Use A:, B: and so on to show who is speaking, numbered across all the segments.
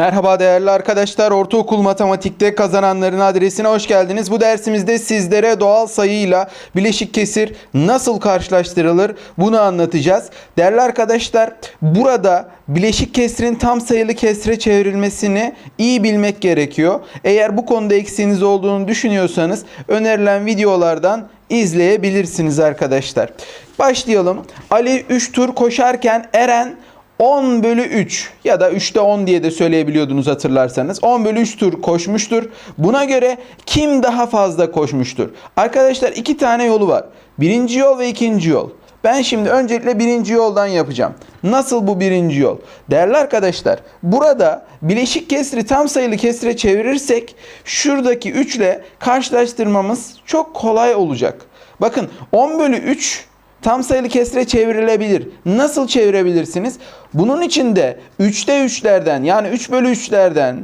A: Merhaba değerli arkadaşlar. Ortaokul matematikte kazananların adresine hoş geldiniz. Bu dersimizde sizlere doğal sayıyla bileşik kesir nasıl karşılaştırılır bunu anlatacağız. Değerli arkadaşlar, burada bileşik kesirin tam sayılı kesre çevrilmesini iyi bilmek gerekiyor. Eğer bu konuda eksiğiniz olduğunu düşünüyorsanız önerilen videolardan izleyebilirsiniz arkadaşlar. Başlayalım. Ali 3 tur koşarken Eren 10 bölü 3 ya da 3'te 10 diye de söyleyebiliyordunuz hatırlarsanız. 10 bölü 3 tur koşmuştur. Buna göre kim daha fazla koşmuştur? Arkadaşlar iki tane yolu var. Birinci yol ve ikinci yol. Ben şimdi öncelikle birinci yoldan yapacağım. Nasıl bu birinci yol? Değerli arkadaşlar burada bileşik kesri tam sayılı kesre çevirirsek şuradaki 3 ile karşılaştırmamız çok kolay olacak. Bakın 10 bölü 3 tam sayılı kesre çevrilebilir. Nasıl çevirebilirsiniz? Bunun için de 3'te 3'lerden yani 3 bölü 3'lerden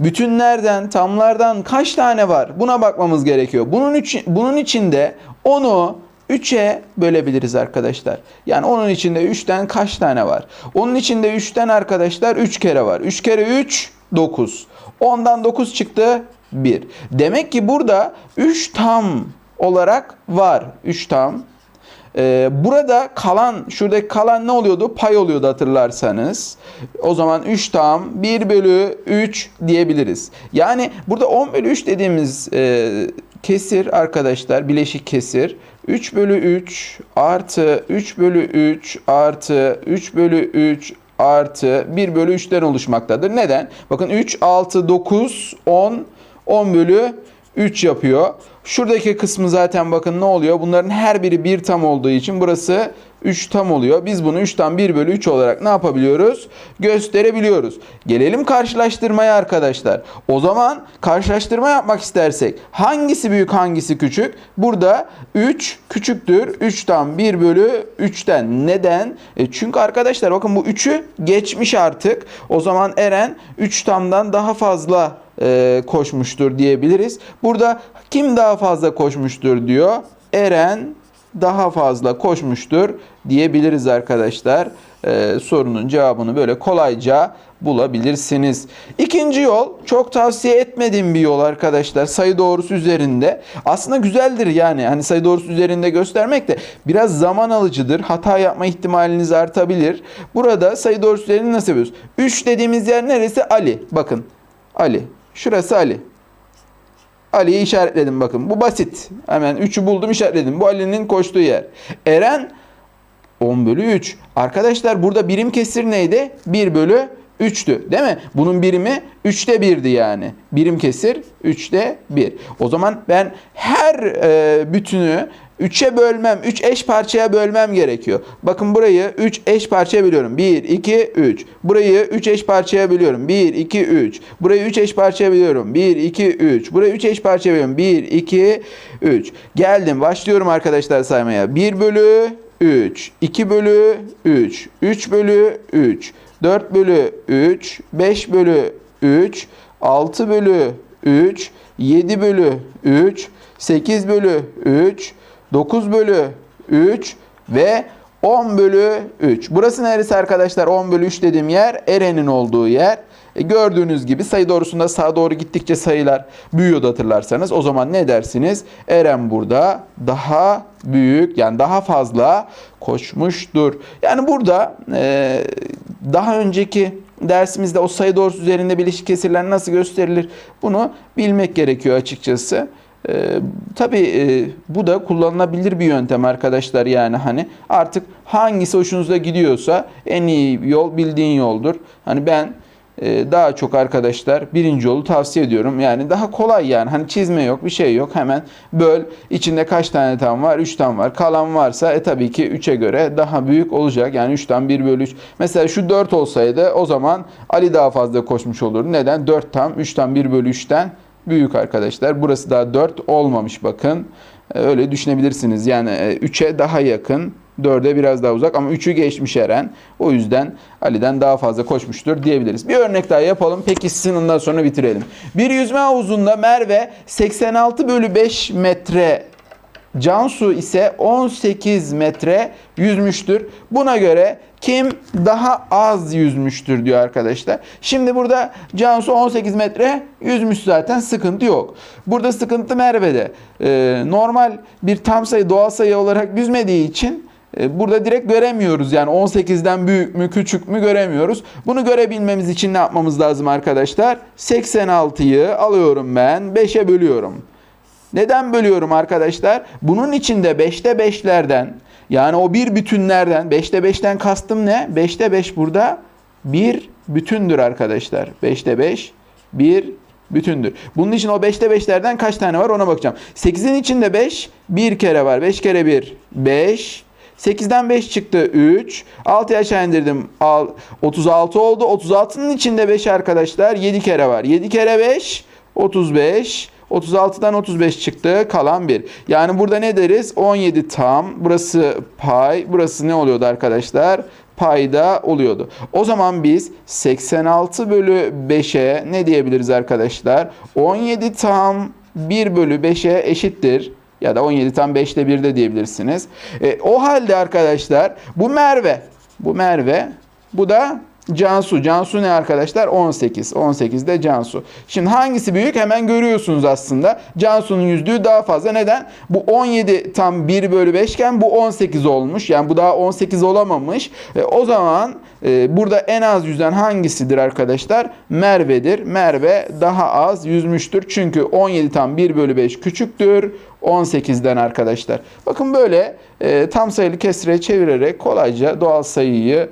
A: bütünlerden, tamlardan kaç tane var? Buna bakmamız gerekiyor. Bunun için bunun içinde onu 3'e bölebiliriz arkadaşlar. Yani onun içinde 3'ten kaç tane var? Onun içinde 3'ten arkadaşlar 3 kere var. 3 kere 3 9. 10'dan 9 çıktı 1. Demek ki burada 3 tam olarak var. 3 tam. Ee, burada kalan, şuradaki kalan ne oluyordu? Pay oluyordu hatırlarsanız. O zaman 3 tam 1 bölü 3 diyebiliriz. Yani burada 10 bölü 3 dediğimiz e, kesir arkadaşlar, bileşik kesir. 3 bölü 3 artı 3 bölü 3 artı 3 bölü 3 artı 1 bölü 3'ten oluşmaktadır. Neden? Bakın 3, 6, 9, 10, 10 bölü 3 yapıyor. Şuradaki kısmı zaten bakın ne oluyor? Bunların her biri 1 tam olduğu için burası 3 tam oluyor. Biz bunu 3'ten 1 bölü 3 olarak ne yapabiliyoruz? Gösterebiliyoruz. Gelelim karşılaştırmaya arkadaşlar. O zaman karşılaştırma yapmak istersek hangisi büyük hangisi küçük? Burada 3 küçüktür. 3'ten 1 bölü 3'ten. Neden? E çünkü arkadaşlar bakın bu 3'ü geçmiş artık. O zaman Eren 3 tamdan daha fazla e, koşmuştur diyebiliriz. Burada kim daha fazla koşmuştur diyor. Eren daha fazla koşmuştur diyebiliriz arkadaşlar. E, sorunun cevabını böyle kolayca bulabilirsiniz. İkinci yol çok tavsiye etmediğim bir yol arkadaşlar. Sayı doğrusu üzerinde. Aslında güzeldir yani. Hani sayı doğrusu üzerinde göstermek de biraz zaman alıcıdır. Hata yapma ihtimaliniz artabilir. Burada sayı doğrusu üzerinde nasıl yapıyoruz? 3 dediğimiz yer neresi? Ali. Bakın. Ali. Şurası Ali. Ali'yi işaretledim bakın. Bu basit. Hemen 3'ü buldum işaretledim. Bu Ali'nin koştuğu yer. Eren 10 bölü 3. Arkadaşlar burada birim kesir neydi? 1 bölü 3'tü değil mi? Bunun birimi 3'te 1'di yani. Birim kesir 3'te 1. O zaman ben her e, bütünü 3'e bölmem, 3 eş parçaya bölmem gerekiyor. Bakın burayı 3 eş parçaya bölüyorum. 1, 2, 3. Burayı 3 eş parçaya bölüyorum. 1, 2, 3. Burayı 3 eş parçaya bölüyorum. 1, 2, 3. Burayı 3 eş parçaya bölüyorum. 1, 2, 3. Geldim. Başlıyorum arkadaşlar saymaya. 1 bölü 3, 2 bölü 3, 3 bölü 3, 4 bölü 3, 5 bölü 3, 6 bölü 3, 7 bölü 3, 8 bölü 3, 9 bölü 3 ve 10 bölü 3. Burası neresi arkadaşlar? 10 bölü 3 dediğim yer Eren'in olduğu yer. E gördüğünüz gibi sayı doğrusunda sağa doğru gittikçe sayılar büyüyordu hatırlarsanız. O zaman ne dersiniz? Eren burada daha büyük yani daha fazla koşmuştur. Yani burada e, daha önceki dersimizde o sayı doğrusu üzerinde bileşik kesirler nasıl gösterilir bunu bilmek gerekiyor açıkçası. Ee, tabii e, bu da kullanılabilir bir yöntem arkadaşlar yani hani artık hangisi hoşunuza gidiyorsa en iyi yol bildiğin yoldur. Hani ben e, daha çok arkadaşlar birinci yolu tavsiye ediyorum. Yani daha kolay yani hani çizme yok bir şey yok. Hemen böl içinde kaç tane tam var? 3 tam var. Kalan varsa e tabii ki 3'e göre daha büyük olacak. Yani 3'ten 1 bölü 3 mesela şu 4 olsaydı o zaman Ali daha fazla koşmuş olurdu. Neden? 4 tam 3'ten 1 bölü 3'ten büyük arkadaşlar. Burası daha 4 olmamış bakın. Ee, Öyle düşünebilirsiniz. Yani 3'e daha yakın. 4'e biraz daha uzak ama 3'ü geçmiş Eren. O yüzden Ali'den daha fazla koşmuştur diyebiliriz. Bir örnek daha yapalım. Peki ondan sonra bitirelim. Bir yüzme havuzunda Merve 86 bölü 5 metre Cansu ise 18 metre yüzmüştür. Buna göre kim daha az yüzmüştür diyor arkadaşlar. Şimdi burada Cansu 18 metre yüzmüş zaten sıkıntı yok. Burada sıkıntı Merve'de. Ee, normal bir tam sayı doğal sayı olarak yüzmediği için e, burada direkt göremiyoruz. Yani 18'den büyük mü küçük mü göremiyoruz. Bunu görebilmemiz için ne yapmamız lazım arkadaşlar? 86'yı alıyorum ben 5'e bölüyorum. Neden bölüyorum arkadaşlar? Bunun içinde 5'te 5'lerden yani o bir bütünlerden 5'te 5'ten kastım ne? 5'te 5 burada bir bütündür arkadaşlar. 5'te 5 bir bütündür. Bunun için o 5'te 5'lerden kaç tane var ona bakacağım. 8'in içinde 5 bir kere var. 5 kere 1 5 8'den 5 çıktı 3. 6'ya aşağı indirdim. Al- 36 oldu. 36'nın içinde 5 arkadaşlar 7 kere var. 7 kere 5 35. 36'dan 35 çıktı. Kalan 1. Yani burada ne deriz? 17 tam. Burası pay. Burası ne oluyordu arkadaşlar? Payda oluyordu. O zaman biz 86 bölü 5'e ne diyebiliriz arkadaşlar? 17 tam 1 bölü 5'e eşittir. Ya da 17 tam 5'te 1 de diyebilirsiniz. E, o halde arkadaşlar bu Merve. Bu Merve. Bu da Cansu. Cansu ne arkadaşlar? 18. 18 de Cansu. Şimdi hangisi büyük? Hemen görüyorsunuz aslında. Cansu'nun yüzdüğü daha fazla. Neden? Bu 17 tam 1 bölü 5 iken bu 18 olmuş. Yani bu daha 18 olamamış. E, o zaman e, burada en az yüzen hangisidir arkadaşlar? Merve'dir. Merve daha az yüzmüştür. Çünkü 17 tam 1 bölü 5 küçüktür. 18'den arkadaşlar. Bakın böyle e, tam sayılı kesire çevirerek kolayca doğal sayıyı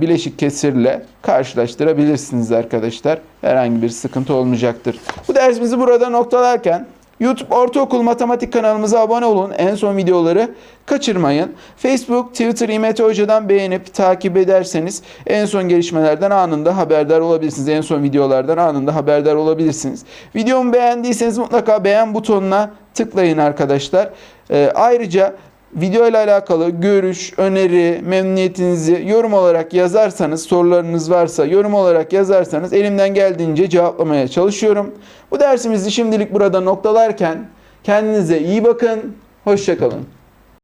A: bileşik kesirle karşılaştırabilirsiniz arkadaşlar. Herhangi bir sıkıntı olmayacaktır. Bu dersimizi burada noktalarken YouTube Ortaokul Matematik kanalımıza abone olun. En son videoları kaçırmayın. Facebook, Twitter İmeti Hoca'dan beğenip takip ederseniz en son gelişmelerden anında haberdar olabilirsiniz. En son videolardan anında haberdar olabilirsiniz. Videomu beğendiyseniz mutlaka beğen butonuna tıklayın arkadaşlar. Ee, ayrıca Video ile alakalı görüş, öneri, memnuniyetinizi yorum olarak yazarsanız, sorularınız varsa yorum olarak yazarsanız elimden geldiğince cevaplamaya çalışıyorum. Bu dersimizi şimdilik burada noktalarken kendinize iyi bakın, hoşçakalın.